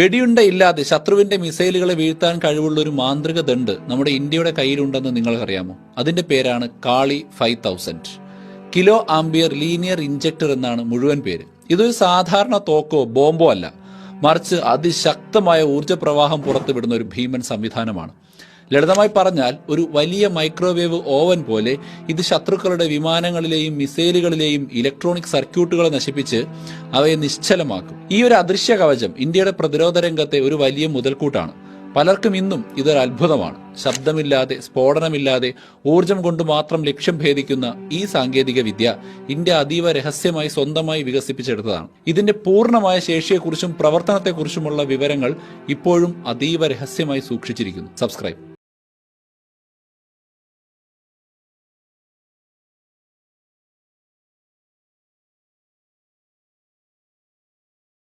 വെടിയുണ്ട ഇല്ലാതെ ശത്രുവിന്റെ മിസൈലുകളെ വീഴ്ത്താൻ കഴിവുള്ള ഒരു മാന്ത്രിക ദണ്ട് നമ്മുടെ ഇന്ത്യയുടെ കയ്യിലുണ്ടെന്ന് നിങ്ങൾക്കറിയാമോ? അതിന്റെ പേരാണ് Kali five thousand. Kilo ampere linear injector എന്നാണ് മുഴുവൻ പേര്. ഇതൊരു സാധാരണ തോക്കോ ബോംബോ അല്ല. മറിച്ച് അതിശക്തമായ ഊർജ പ്രവാഹം പുറത്തുവിടുന്ന ഒരു ഭീമൻ സംവിധാനമാണ്. ലളിതമായി പറഞ്ഞാൽ ഒരു വലിയ മൈക്രോവേവ് ഓവൻ പോലെ ഇത് ശത്രുക്കളുടെ വിമാനങ്ങളിലെയും മിസൈലുകളിലെയും ഇലക്ട്രോണിക് സർക്യൂട്ടുകളെ നശിപ്പിച്ച് അവയെ നിശ്ചലമാക്കും. ഈ ഒരു അദൃശ്യ കവചം ഇന്ത്യയുടെ പ്രതിരോധ രംഗത്തെ ഒരു വലിയ മുതൽക്കൂട്ടാണ്. പലർക്കും ഇന്നും ഇതൊരു അത്ഭുതമാണ്. ശബ്ദമില്ലാതെ സ്ഫോടനമില്ലാതെ ഊർജം കൊണ്ട് മാത്രം ലക്ഷ്യം ഭേദിക്കുന്ന ഈ സാങ്കേതിക വിദ്യ ഇന്ത്യ അതീവ രഹസ്യമായി സ്വന്തമായി വികസിപ്പിച്ചെടുത്തതാണ്. ഇതിന്റെ പൂർണമായ ശേഷിയെക്കുറിച്ചും പ്രവർത്തനത്തെക്കുറിച്ചുമുള്ള വിവരങ്ങൾ ഇപ്പോഴും അതീവ രഹസ്യമായി സൂക്ഷിച്ചിരിക്കുന്നു. സബ്സ്ക്രൈബ്.